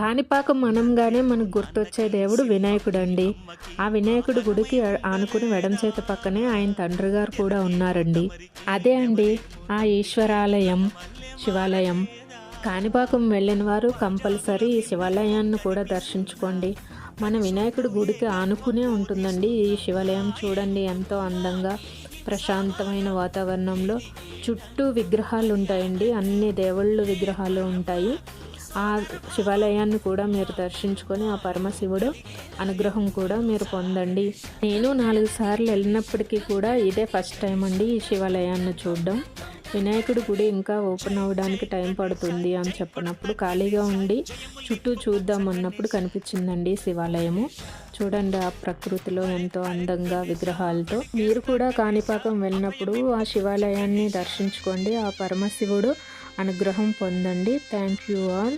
కాణిపాకం మనంగానే మనకు గుర్తొచ్చే దేవుడు వినాయకుడు అండి ఆ వినాయకుడి గుడికి ఆనుకుని వెడం చేత పక్కనే ఆయన తండ్రి గారు కూడా ఉన్నారండి. అదే అండి ఆ ఈశ్వరాలయం శివాలయం. కాణిపాకం వెళ్ళిన వారు కంపల్సరీ ఈ శివాలయాన్ని కూడా దర్శించుకోండి. మన వినాయకుడి గుడికి ఆనుకునే ఉంటుందండి ఈ శివాలయం చూడండి ఎంతో అందంగా ప్రశాంతమైన వాతావరణంలో. చుట్టూ విగ్రహాలు ఉంటాయండి అన్ని దేవుళ్ళు విగ్రహాలు ఉంటాయి. ఆ శివాలయాన్ని కూడా మీరు దర్శించుకొని ఆ పరమశివుడు అనుగ్రహం కూడా మీరు పొందండి. నేను నాలుగు సార్లు వెళ్ళినప్పటికీ కూడా ఇదే ఫస్ట్ టైం అండి ఈ శివాలయాన్ని చూడడం. వినాయకుడి గుడి ఇంకా ఓపెన్ అవ్వడానికి టైం పడుతుంది అని చెప్పినప్పుడు ఖాళీగా ఉండి చుట్టూ చూద్దాం అన్నప్పుడు కనిపించిందండి శివాలయము. చూడండి ఆ ప్రకృతిలో ఎంతో అందంగా విగ్రహాలతో. మీరు కూడా కాణిపాకం వెళ్ళినప్పుడు ఆ శివాలయాన్ని దర్శించుకోండి. ఆ పరమశివుడు అనుగ్రహం పొందండి. Thank you all